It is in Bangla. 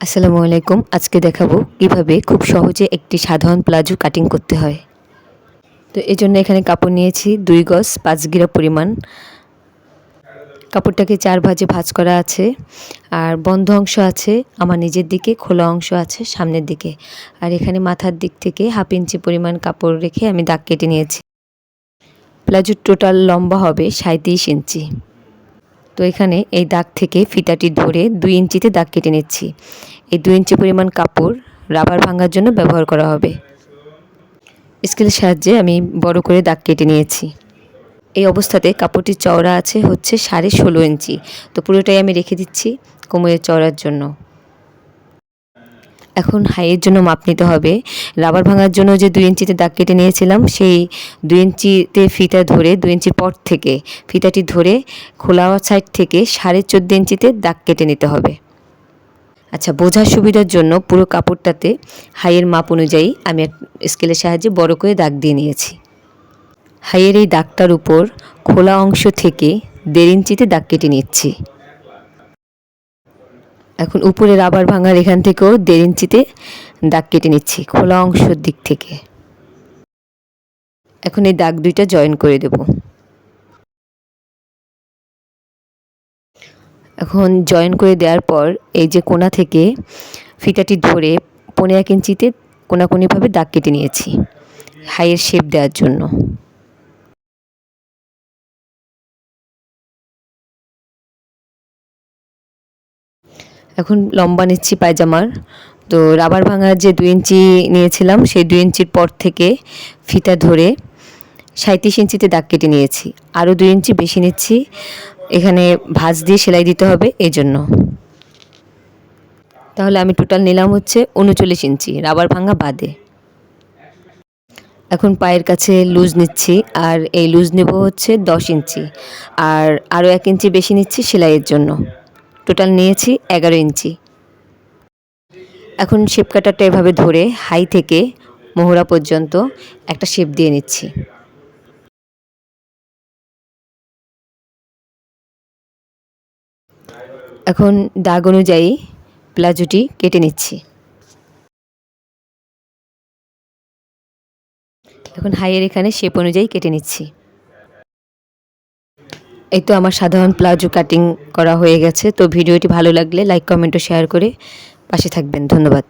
আসসালামু আলাইকুম। আজকে দেখাবো কীভাবে খুব সহজে একটি সাধারণ প্লাজো কাটিং করতে হয়। তো এই জন্য এখানে কাপড় নিয়েছি দুই গজ, পাঁচ গিরা পরিমাণ। কাপড়টাকে চার ভাজে ভাজ করা আছে। আর বন্ধ অংশ আছে, আমার নিজের দিকে, খোলা অংশ আছে সামনের দিকে। আর এখানে মাথার দিক থেকে হাফ ইঞ্চি পরিমাণ কাপড় রেখে আমি দাগ কেটে নিয়েছি। প্লাজোর টোটাল লম্বা হবে সাঁত্রিশ ইঞ্চি। তো এখানে এই দাগ থেকে ফিতাটি ধরে দুই ইঞ্চিতে দাগ কেটে নিচ্ছি। এই দুই ইঞ্চি পরিমাণ কাপড় রাবার ভাঙার জন্য ব্যবহার করা হবে। স্কেলের সাহায্যে আমি বড় করে দাগ কেটে নিয়েছি। এই অবস্থাতে কাপড়টির চওড়া আছে হচ্ছে সাড়ে ষোলো ইঞ্চি। তো পুরোটাই আমি রেখে দিচ্ছি কোমরের চওড়ার জন্য। এখন হাইয়ের জন্য মাপ নিতে হবে। রাবার ভাঙার জন্য যে দুই ইঞ্চিতে দাগ কেটে নিয়েছিলাম, সেই দুই ইঞ্চিতে ফিতা ধরে, দুই ইঞ্চির পর থেকে ফিতাটি ধরে খোলা সাইড থেকে সাড়ে চোদ্দ ইঞ্চিতে দাগ কেটে নিতে হবে। আচ্ছা বোঝার সুবিধার জন্য পুরো কাপড়টাতে হাইয়ের মাপ অনুযায়ী আমি স্কেলের সাহায্যে বড় করে দাগ দিয়ে নিয়েছি। হাইয়ের এই দাগটার উপর খোলা অংশ থেকে দেড় ইঞ্চিতে দাগ কেটে নিচ্ছি। এখন উপরে রাবার ভাঙার এখান থেকেও দেড় ইঞ্চিতে দাগ কেটে নিচ্ছি, খোলা অংশের দিক থেকে। এখন এই দাগ দুইটা জয়েন করে দেব। এখন জয়েন করে দেওয়ার পর এই যে কোনা থেকে ফিতাটি ধরে পনেরো এক ইঞ্চিতে কোনাকুনিভাবে দাগ কেটে নিয়েছি, হাইয়ের শেপ দেওয়ার জন্য। এখন লম্বা নিচ্ছি পায়জামার। তো রাবার ভাঙার যে দু ইঞ্চি নিয়েছিলাম, সেই দু ইঞ্চির পর থেকে ফিতা ধরে সাঁত্রিশ ইঞ্চিতে দাগ কেটে নিয়েছি। আরও দু ইঞ্চি বেশি নিচ্ছি। এখানে ভাঁজ দিয়ে সেলাই দিতে হবে, এই জন্য। তাহলে আমি টোটাল নিলাম হচ্ছে উনচল্লিশ ইঞ্চি, রাবার ভাঙা বাদে। এখন পায়ের কাছে লুজ নিচ্ছি, আর এই লুজ নেব হচ্ছে দশ ইঞ্চি। আর আরও এক ইঞ্চি বেশি নিচ্ছি সেলাইয়ের জন্য। টোটাল নিয়েছি এগারো ইঞ্চি। এখন শেপ কাটারটা এভাবে ধরে হাই থেকে মোহরা পর্যন্ত একটা শেপ দিয়ে নিচ্ছি। এখন দাগ অনুযায়ী প্লাজোটি কেটে নিচ্ছি। এখন হাইয়ের এখানে শেপ অনুযায়ী কেটে নিচ্ছি। এই তো আমার সাধারণ প্লাজো কাটিং করা হয়ে গেছে। তো ভিডিওটি ভালো লাগলে লাইক কমেন্ট ও শেয়ার করে পাশে থাকবেন। ধন্যবাদ।